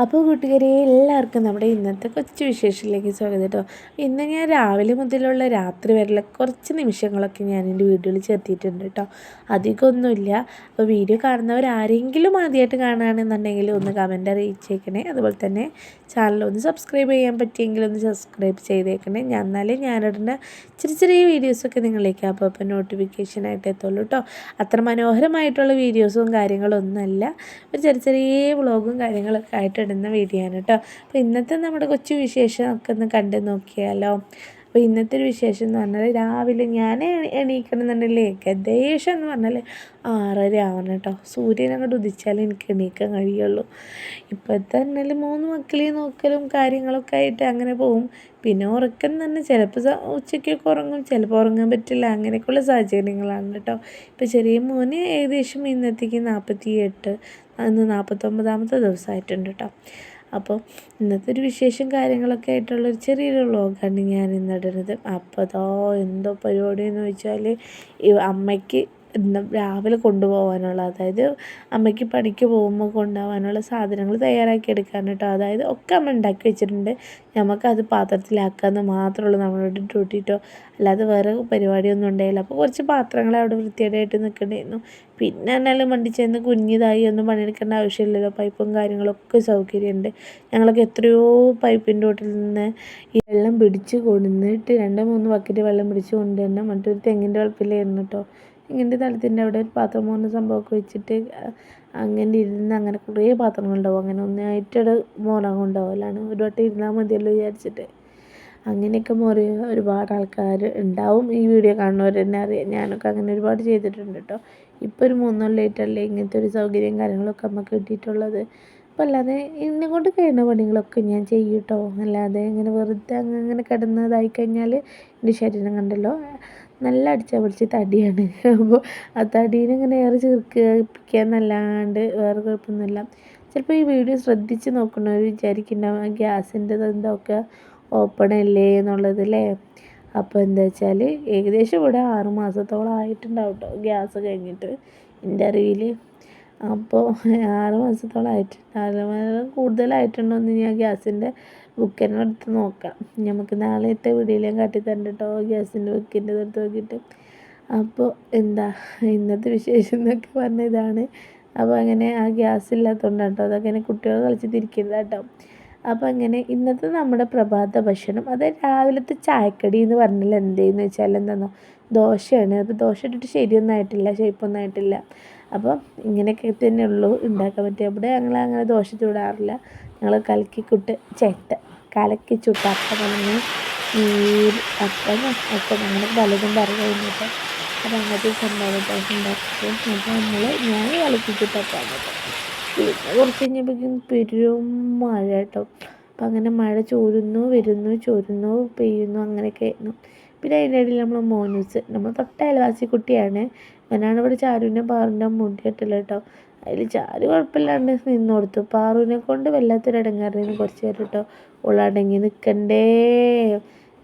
അപ്പോൾ കൂട്ടുകാരെ എല്ലാവർക്കും നമ്മുടെ ഇന്നത്തെ കൊച്ചു വിശേഷത്തിലേക്ക് സ്വാഗതം കേട്ടോ. ഇന്ന് ഞാൻ രാവിലെ മുതലുള്ള രാത്രി വരെയുള്ള കുറച്ച് നിമിഷങ്ങളൊക്കെ ഞാൻ എന്റെ വീഡിയോയിൽ ചേർത്തിയിട്ടുണ്ട് കേട്ടോ. അധികമൊന്നുമില്ല. അപ്പോൾ വീഡിയോ കാണുന്നവർ ആരെങ്കിലും ആദ്യമായിട്ട് കാണുകയാണെന്നുണ്ടെങ്കിൽ ഒന്ന് കമന്റ് അറിയിച്ചേക്കണേ. അതുപോലെ തന്നെ ചാനൽ ഒന്ന് സബ്സ്ക്രൈബ് ചെയ്യാൻ പറ്റിയെങ്കിൽ ഒന്ന് സബ്സ്ക്രൈബ് ചെയ്തേക്കണേ. ഞാൻ എന്നാലേ ഞാനിടുന്ന ചെറിയ ചെറിയ വീഡിയോസൊക്കെ നിങ്ങളിലേക്ക് അപ്പോൾ അപ്പോൾ നോട്ടിഫിക്കേഷനായിട്ട് എത്തുള്ളൂ കേട്ടോ. അത്ര മനോഹരമായിട്ടുള്ള വീഡിയോസും കാര്യങ്ങളും ഒന്നുമല്ല ഒരു ചെറിയ ചെറിയ വ്ളോഗും കാര്യങ്ങളൊക്കെ ആയിട്ട് ഇടുന്ന വീഡിയോ ആണ് കേട്ടോ അപ്പോൾ ഇന്നത്തെ നമ്മുടെ കൊച്ചു വിശേഷം ഒക്കെ ഒന്ന് കണ്ടു നോക്കിയാലോ. അപ്പോൾ ഇന്നത്തെ ഒരു വിശേഷം എന്ന് പറഞ്ഞാൽ രാവിലെ ഞാൻ എണീക്കണമെന്നുണ്ടെങ്കിൽ ഏകദേശം എന്ന് പറഞ്ഞാൽ ആറര ആവണം കേട്ടോ. സൂര്യൻ അങ്ങോട്ട് ഉദിച്ചാലേ എനിക്ക് എണീക്കാൻ കഴിയുള്ളൂ. ഇപ്പോഴത്തെ തന്നെ മൂന്ന് മക്കളെ നോക്കലും കാര്യങ്ങളൊക്കെ ആയിട്ട് അങ്ങനെ പോവും. പിന്നെ ഉറക്കം തന്നെ ചിലപ്പോൾ ഉച്ചയ്ക്കൊക്കെ ഉറങ്ങും ചിലപ്പോൾ ഉറങ്ങാൻ പറ്റില്ല. അങ്ങനെയൊക്കെയുള്ള സാഹചര്യങ്ങളാണ് കേട്ടോ. ഇപ്പോൾ ചെറിയ മോന് ഏകദേശം ഇന്നത്തേക്ക് നാൽപ്പത്തി എട്ട് അന്ന് നാൽപ്പത്തൊമ്പതാമത്തെ ദിവസമായിട്ടുണ്ട് കേട്ടോ. അപ്പോൾ ഇന്നത്തെ ഒരു വിശേഷം കാര്യങ്ങളൊക്കെ ആയിട്ടുള്ളൊരു ചെറിയൊരു വ്ളോഗാണ് ഞാൻ ഇന്നിടുന്നത് അപ്പോൾ അതോ എന്തോ പരിപാടി എന്ന് വെച്ചാൽ അമ്മയ്ക്ക് രാവിലെ കൊണ്ടുപോകാനുള്ള അതായത് അമ്മയ്ക്ക് പണിക്ക് പോകുമ്പോൾ കൊണ്ടുപോകാനുള്ള സാധനങ്ങൾ തയ്യാറാക്കി എടുക്കാൻ കേട്ടോ. അതായത് ഒക്കെ അമ്മ ഉണ്ടാക്കി വെച്ചിട്ടുണ്ട്. നമുക്കത് പാത്രത്തിലാക്കാമെന്ന് മാത്രമുള്ളൂ നമ്മളോട് ഡ്യൂട്ടിട്ടോ അല്ലാതെ വേറെ പരിപാടിയൊന്നും ഉണ്ടായില്ല. അപ്പോൾ കുറച്ച് പാത്രങ്ങൾ അവിടെ വൃത്തിയായിട്ട് നിൽക്കണ്ടായിരുന്നു പിന്നെ എന്നാലും വണ്ടി ചെന്ന് കുഞ്ഞിതായി ഒന്നും പണിയെടുക്കേണ്ട ആവശ്യമില്ലല്ലോ. പൈപ്പും കാര്യങ്ങളൊക്കെ സൗകര്യമുണ്ട്. ഞങ്ങളൊക്കെ എത്രയോ പൈപ്പിന്റെ ഓട്ടിൽ നിന്ന് ഈ വെള്ളം പിടിച്ച് കൊണ്ടുവന്നിട്ട് രണ്ട് മൂന്ന് ബക്കറ്റ് വെള്ളം പിടിച്ച് കൊണ്ടുവരണം മറ്റൊരു തെങ്ങിന്റെ വളപ്പിലായിരുന്നു കേട്ടോ ഇങ്ങനത്തെ തലത്തിന്റെ അവിടെ ഒരു പാത്രം പോകുന്ന സംഭവമൊക്കെ വെച്ചിട്ട് അങ്ങനെ ഇരുന്ന് അങ്ങനെ കുറേ പാത്രങ്ങളുണ്ടാവും. അങ്ങനെ ഒന്നായിട്ടവിടെ മോറാൻ കൊണ്ടുപോകലാണ് ഒരു വട്ടം ഇരുന്നാൽ മതിയല്ലോ വിചാരിച്ചിട്ട്. അങ്ങനെയൊക്കെ മോറിയ ഒരുപാട് ആൾക്കാർ ഉണ്ടാവും. ഈ വീഡിയോ കാണുന്നവർ തന്നെ അറിയാം. ഞാനൊക്കെ അങ്ങനെ ഒരുപാട് ചെയ്തിട്ടുണ്ട് കേട്ടോ ഇപ്പോൾ ഒരു മൂന്നൊല്ലായിട്ടല്ലേ ഇങ്ങനത്തെ ഒരു സൗകര്യം കാര്യങ്ങളൊക്കെ നമുക്ക് കിട്ടിയിട്ടുള്ളത്. അപ്പം അല്ലാതെ എന്നെ കൊണ്ട് കഴിയുന്ന പണികളൊക്കെ ഞാൻ ചെയ്യും കേട്ടോ അല്ലാതെ ഇങ്ങനെ വെറുതെ അങ്ങനെ കിടന്നതായി കഴിഞ്ഞാൽ എന്റെ ശരീരം കണ്ടല്ലോ. നല്ല അടിച്ചാൽ പിടിച്ച് തടിയാണ്. അപ്പോൾ ആ തടീനെ ഇങ്ങനെ ഏറെ ചീർക്കിപ്പിക്കുക എന്നല്ലാണ്ട് വേറെ കുഴപ്പമൊന്നുമില്ല. ചിലപ്പോൾ ഈ വീഡിയോ ശ്രദ്ധിച്ച് നോക്കുന്നവർ വിചാരിക്കുന്നുണ്ടാവും ഗ്യാസിന്റെ എന്തൊക്കെ ഓപ്പൺ അല്ലേ? എന്നുള്ളത് അല്ലേ? അപ്പോൾ എന്താ വെച്ചാൽ ഏകദേശം ഇവിടെ ആറ് മാസത്തോളം ആയിട്ടുണ്ടാവും കേട്ടോ ഗ്യാസ് കഴിഞ്ഞിട്ട്. എന്റെ അറിവിൽ അപ്പോൾ ആറ് മാസത്തോളം ആയിട്ടുണ്ട് ആറ് മാസം കൂടുതലായിട്ടുണ്ടോ എന്ന് ഞാൻ ഗ്യാസിന്റെ ബുക്കിനെ എടുത്ത് നോക്കാം. നമുക്ക് നാളത്തെ വീഡിയോയിലും കാട്ടി കേട്ടോ ഗ്യാസിന്റെ ബുക്കിന്റെ എടുത്ത് നോക്കിയിട്ട്. അപ്പോൾ എന്താ ഇന്നത്തെ വിശേഷം എന്നൊക്കെ പറഞ്ഞ ഇതാണ് അപ്പോൾ അങ്ങനെ ആ ഗ്യാസ് ഇല്ലാത്തതുകൊണ്ടാണ് കേട്ടോ അതൊക്കെ ഇങ്ങനെ കുട്ടികൾ തിരിക്കരുത് കേട്ടോ അപ്പോൾ അങ്ങനെ ഇന്നത്തെ നമ്മുടെ പ്രഭാത ഭക്ഷണം അത് രാവിലത്തെ ചായക്കടി എന്ന് പറഞ്ഞാൽ എന്തേന്ന് വെച്ചാൽ എന്താണോ ദോശയാണ്. അപ്പോൾ ദോശ ഇട്ടിട്ട് ശരിയൊന്നും ആയിട്ടില്ല ഷേപ്പൊന്നും ആയിട്ടില്ല. അപ്പോൾ ഇങ്ങനെയൊക്കെ തന്നെ ഉള്ളൂ ഉണ്ടാക്കാൻ പറ്റുക അവിടെ ഞങ്ങൾ അങ്ങനെ ദോശ ചൂടാറില്ല. ഞങ്ങൾ കലക്കിക്കുട്ട് ചേട്ട കലക്കി ചുട്ട അപ്പം തന്നെ നീര് അപ്പം അപ്പം അങ്ങനെ പലതും പറയുന്നുണ്ട് അത് അങ്ങനത്തെ സംഭവം ദോശ ഉണ്ടാക്കും അപ്പോൾ നമ്മൾ ഞാൻ കലക്കി ചുട്ടപ്പാണ് പിന്നെ കുറച്ച് കഴിഞ്ഞപ്പോഴേക്കും പെരും മഴ കേട്ടോ. അപ്പം അങ്ങനെ മഴ ചോരുന്നു വരുന്നു ചോരുന്നു പെയ്യുന്നു അങ്ങനെയൊക്കെ ആയിരുന്നു. പിന്നെ അതിന്റെ ഇടയിൽ നമ്മൾ മോനൂസ് നമ്മൾ തൊട്ട അയൽവാസി കുട്ടിയാണ് അവനാണ് ഇവിടെ ചാരുവിന്റെ മുടി മുടിയിട്ടില്ല കേട്ടോ. അതിൽ ചാരു കുഴപ്പമില്ലാണ്ട് നിന്ന് കൊടുത്തു. പാറുവിനെ കൊണ്ട് വല്ലാത്തൊരു ഇടങ്ങാറിന് കുറച്ച് നേരം കേട്ടോ. ഉള്ളടങ്ങി നിൽക്കണ്ടേ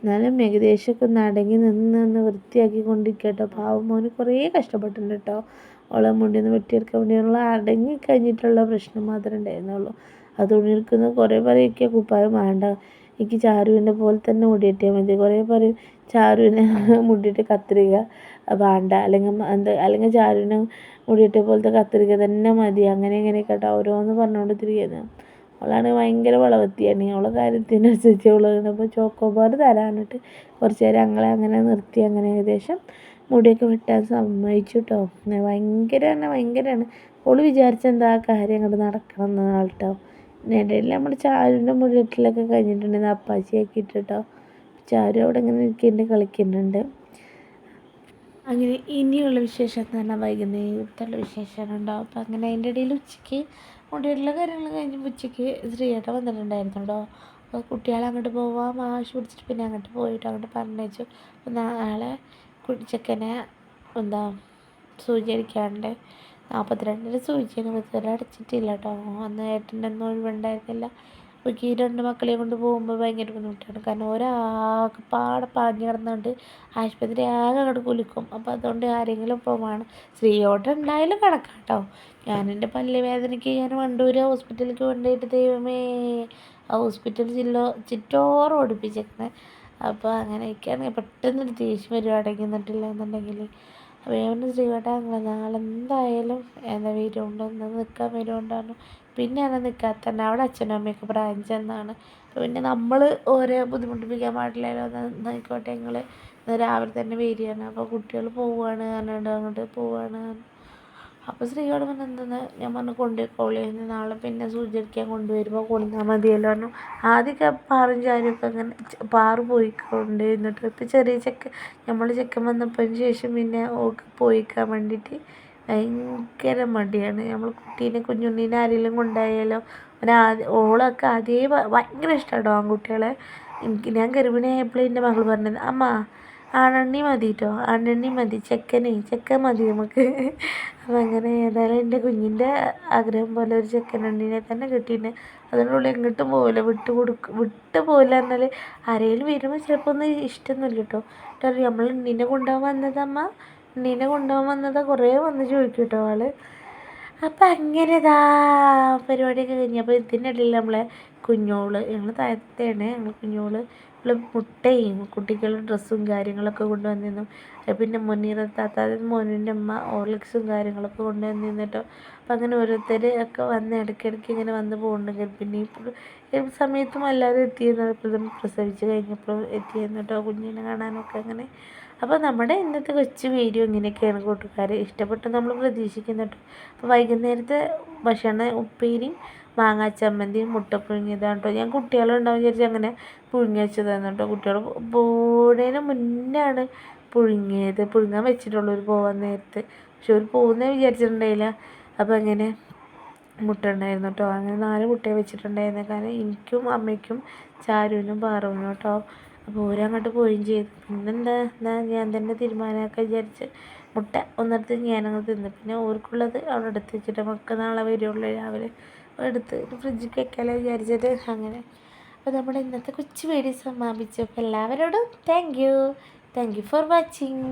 എന്നാലും ഏകദേശമൊക്കെ ഒന്ന് അടങ്ങി നിന്ന് നിന്ന് വൃത്തിയാക്കി കൊണ്ടിരിക്കുക കേട്ടോ. പാവം മോന് കുറേ കഷ്ടപ്പെട്ടിട്ടുണ്ട് കേട്ടോ. ഓളെ മുണ്ടിൽ നിന്ന് വെട്ടിയെടുക്കാൻ വേണ്ടിയുള്ള അടങ്ങി കഴിഞ്ഞിട്ടുള്ള പ്രശ്നം മാത്രമേ ഉണ്ടായിരുന്നുള്ളൂ. അത് തുണിയെടുക്കുന്ന കുറേ പറയൊക്കെ കുപ്പായം വേണ്ട. എനിക്ക് ചാരുവിന്റെ പോലെ തന്നെ മുടിയിട്ടാൽ മതി. കുറേ പറയും ചാരുവിനെ മുടിയിട്ട് കത്രിക. വേണ്ട. അല്ലെങ്കിൽ എന്ത് അല്ലെങ്കിൽ ചാരുവിനെ മുടിയിട്ട പോലത്തെ കത്രിക തന്നെ മതി. അങ്ങനെ ഇങ്ങനെ കേട്ടോ ഓരോന്ന് പറഞ്ഞുകൊണ്ട് തിരികുന്നത് അവളാണ് ഭയങ്കര വളവത്തിയാണ്. അവളെ കാര്യത്തിനനുസരിച്ച് അവൾ അപ്പോൾ ചോക്കോബാർ തരാനിട്ട് കുറച്ച് നേരം ഞങ്ങളെ അങ്ങനെ നിർത്തി. അങ്ങനെ ഏകദേശം മുടിയൊക്കെ വെട്ടാൻ സമ്മതിച്ചു കേട്ടോ ഭയങ്കര തന്നെ ഭയങ്കരമാണ്. അവൾ വിചാരിച്ച എന്താ കാര്യം അങ്ങോട്ട് നടക്കണം എന്നാണ് കേട്ടോ ഇടയിൽ നമ്മുടെ ചാരുവിന്റെ മുടി വെട്ടലൊക്കെ കഴിഞ്ഞിട്ടുണ്ടെങ്കിൽ അപ്പാച്ചിയാക്കിയിട്ട് കേട്ടോ ചാരു അവിടെ ഇങ്ങനെ നിൽക്കുന്നുണ്ട് കളിക്കുന്നുണ്ട് അങ്ങനെ ഇനിയുള്ള വിശേഷം എന്ന് പറഞ്ഞാൽ വൈകുന്നേരത്തുള്ള വിശേഷമാണ് ഉണ്ടാവും അപ്പം അങ്ങനെ അതിന്റെ ഇടയിൽ ഉച്ചയ്ക്ക് മുടിയുള്ള കാര്യങ്ങൾ കഴിഞ്ഞപ്പോൾ ഉച്ചയ്ക്ക് ശ്രീയേട്ട വന്നിട്ടുണ്ടായിരുന്നു കേട്ടോ അപ്പോൾ കുട്ടികളെ അങ്ങോട്ട് പോവാൻ വാശി പിടിച്ചിട്ട് പിന്നെ അങ്ങോട്ട് പോയിട്ട് അങ്ങോട്ട് പറഞ്ഞയച്ചു. അപ്പോൾ നാളെ കുടിച്ചക്കനെ എന്താ സൂചി അടിക്കാണ്ട് നാൽപ്പത്തിരണ്ടിന് സൂചിയാണ് ഇതുവരെ അടച്ചിട്ടില്ല കേട്ടോ. അന്ന് ഏട്ടന്റെ ഒന്നും ഒഴിവുണ്ടായിരുന്നില്ല. എനിക്ക് ഈ രണ്ട് മക്കളെയും കൊണ്ട് പോകുമ്പോൾ ഭയങ്കര ബുദ്ധിമുട്ടാണ്. കാരണം ഒരാൾക്ക് പാടെ പാഞ്ഞ് കിടന്നുകൊണ്ട് ആശുപത്രി ആകെ അങ്ങോട്ട് കുലുക്കും. അപ്പോൾ അതുകൊണ്ട് ആരെങ്കിലും ഇപ്പോൾ വേണം. സ്ത്രീയോട്ട് ഉണ്ടായാലും കണക്കാട്ടോ. ഞാൻ എന്റെ പല്ല് വേദനയ്ക്ക് ഞാൻ വണ്ടൂർ ഹോസ്പിറ്റലിലേക്ക് കൊണ്ടുപോയിട്ട് ദൈവമേ ആ ഹോസ്പിറ്റൽ ചില്ലോ ചിറ്റോറ് ഓടിപ്പിച്ചേക്കണേ. അപ്പോൾ അങ്ങനെയൊക്കെയാണ്. പെട്ടെന്നൊരു ദേഷ്യം വരുവാണെങ്കിൽ നിന്നിട്ടില്ല എന്നുണ്ടെങ്കിൽ അപ്പോൾ ഞാൻ അങ്ങനെ നാളെ എന്തായാലും എന്താ വരുമുണ്ടോ ഒന്ന് നിൽക്കാൻ വരുമുണ്ടായിരുന്നു പിന്നെയാണ് നിൽക്കാത്തന്നെ അവിടെ അച്ഛനും അമ്മയൊക്കെ പ്രായം എന്നാണ്. പിന്നെ നമ്മൾ ഓരോ ബുദ്ധിമുട്ടിപ്പിക്കാൻ പാടില്ലല്ലോ. എന്നായിക്കോട്ടെ ഞങ്ങൾ രാവിലെ തന്നെ വരികയാണ്. അപ്പോൾ കുട്ടികൾ പോവുകയാണ് അങ്ങോട്ട് അങ്ങോട്ട് പോവുകയാണ് അപ്പോൾ സ്ത്രീയോട് പറഞ്ഞു എന്തെന്ന്? ഞാൻ പറഞ്ഞു കൊണ്ടുപോയിക്കോളേ. നാളെ പിന്നെ സൂചിക്കാൻ കൊണ്ടുവരുമ്പോൾ കൊണ്ടുവന്നാൽ മതിയല്ലോ പറഞ്ഞു. ആദ്യമൊക്കെ പാറും ചാരിയൊക്കെ അങ്ങനെ പാറ് പോയിക്കൊണ്ട് എന്നിട്ട് ഇപ്പോൾ ചെറിയ ചെക്ക നമ്മൾ ചെക്കൻ വന്നപ്പോൾ ശേഷം പിന്നെ ഓക്ക് പോയിക്കാൻ വേണ്ടിയിട്ട് ഭയങ്കര മടിയാണ്. നമ്മൾ കുട്ടീനെ കുഞ്ഞുണ്ണീനെ ആരെങ്കിലും കൊണ്ടായാലോ? ഒരാദ്യം ഓളൊക്കെ അതേ ഭയങ്കര ഇഷ്ടമാണ് ആൺകുട്ടികളെ. എനിക്ക് ഞാൻ ഗർഭിണിയായപ്പോഴും എന്റെ മകൾ പറഞ്ഞത് അമ്മ ആണെണ്ണി മതി കേട്ടോ ആണെണ്ണി മതി ചെക്കനെ ചെക്കൻ മതി നമുക്ക്. അപ്പം അങ്ങനെ ഏതായാലും എന്റെ കുഞ്ഞിന്റെ ആഗ്രഹം പോലെ ഒരു ചെക്കനെണ്ണീനെ തന്നെ കിട്ടിയിട്ടുണ്ട്. അതിനുള്ളിൽ എങ്ങോട്ടും പോവില്ല വിട്ട് കൊടുക്ക വിട്ട് പോവില്ല എന്നാൽ ആരെങ്കിലും വരുമ്പോൾ ചിലപ്പോൾ ഒന്ന് ഇഷ്ടമൊന്നുമില്ല കേട്ടോ. നമ്മൾ എണ്ണീനെ കൊണ്ടുപോകാൻ വന്നതമ്മ ഉണ്ണീനെ കൊണ്ടുപോകാൻ വന്നതാ കുറേ വന്ന് ചോദിക്കും കേട്ടോ ആൾ. അപ്പം അങ്ങനെ ഇതാ പരിപാടിയൊക്കെ കഴിഞ്ഞപ്പോൾ ഇതിനിടയിൽ നമ്മളെ കുഞ്ഞോൾ ഞങ്ങൾ താഴത്തെയാണ് ഞങ്ങൾ കുഞ്ഞോൾ ഇവൾ മുട്ടയും കുട്ടികളുടെ ഡ്രസ്സും കാര്യങ്ങളൊക്കെ കൊണ്ടുവന്നിരുന്നു. പിന്നെ മുനീറ താത്ത മോനിന്റെ അമ്മ ഓർലിക്സും കാര്യങ്ങളൊക്കെ കൊണ്ടുവന്നിരുന്നിട്ടോ അപ്പം അങ്ങനെ ഓരോരുത്തർ ഒക്കെ വന്ന് ഇടയ്ക്കിടയ്ക്ക് ഇങ്ങനെ വന്ന് പോകുന്നുണ്ട്. ഗർഭിണി ഇപ്പോൾ സമയത്തും എല്ലാവരും എത്തിയിരുന്നത് ഇപ്പോഴും പ്രസവിച്ച് കഴിഞ്ഞപ്പോൾ എത്തിയിരുന്നിട്ടോ കുഞ്ഞിനെ കാണാനൊക്കെ അങ്ങനെ. അപ്പോൾ നമ്മുടെ ഇന്നത്തെ കൊച്ചു വീഡിയോ ഇങ്ങനെയൊക്കെയാണ് കൂട്ടുകാർ ഇഷ്ടപ്പെട്ട് നമ്മൾ പ്രതീക്ഷിക്കുന്നുണ്ട്. അപ്പോൾ വൈകുന്നേരത്തെ ഭക്ഷണ ഉപ്പേരിയും മാങ്ങാ ചമ്മന്തിയും മുട്ട പുഴുങ്ങിയതാണ് കേട്ടോ ഞാൻ കുട്ടികളുണ്ടാവും വിചാരിച്ച് അങ്ങനെ പുഴുങ്ങി വെച്ചതാണ് കേട്ടോ. കുട്ടികൾ പോണേന് മുന്നാണ് പുഴുങ്ങിയത്. പുഴുങ്ങാൻ വെച്ചിട്ടുള്ളൂ ഒരു പോകാൻ നേരത്ത്. പക്ഷെ ഒരു പോകുന്നേ വിചാരിച്ചിട്ടുണ്ടായില്ല. അപ്പോൾ അങ്ങനെ മുട്ട ഉണ്ടായിരുന്നു കേട്ടോ. അങ്ങനെ നാല് മുട്ടയെ വെച്ചിട്ടുണ്ടായിരുന്നു. കാരണം എനിക്കും അമ്മയ്ക്കും ചാരുവിനും പാറുവിനും കേട്ടോ. അപ്പോൾ ഓരങ്ങോട്ട് പോവുകയും ചെയ്തു. പിന്നെന്താ? എന്നാ ഞാൻ തന്നെ തീരുമാനമൊക്കെ വിചാരിച്ച് മുട്ട ഒന്നെടുത്ത് ഞാനങ്ങ് തിന്നു. പിന്നെ ഓർക്കുള്ളത് അവിടെ എടുത്ത് വെച്ചിട്ട് മക്ക നാളെ വരുള്ളൂ. രാവിലെ എടുത്ത് ഫ്രിഡ്ജിൽ വെക്കാമല്ലോ വിചാരിച്ചത്. അങ്ങനെ. അപ്പോൾ നമ്മുടെ ഇന്നത്തെ കൊച്ചു വീഡിയോ സമാപിച്ചു അപ്പോൾ എല്ലാവരോടും thank you thank you for watching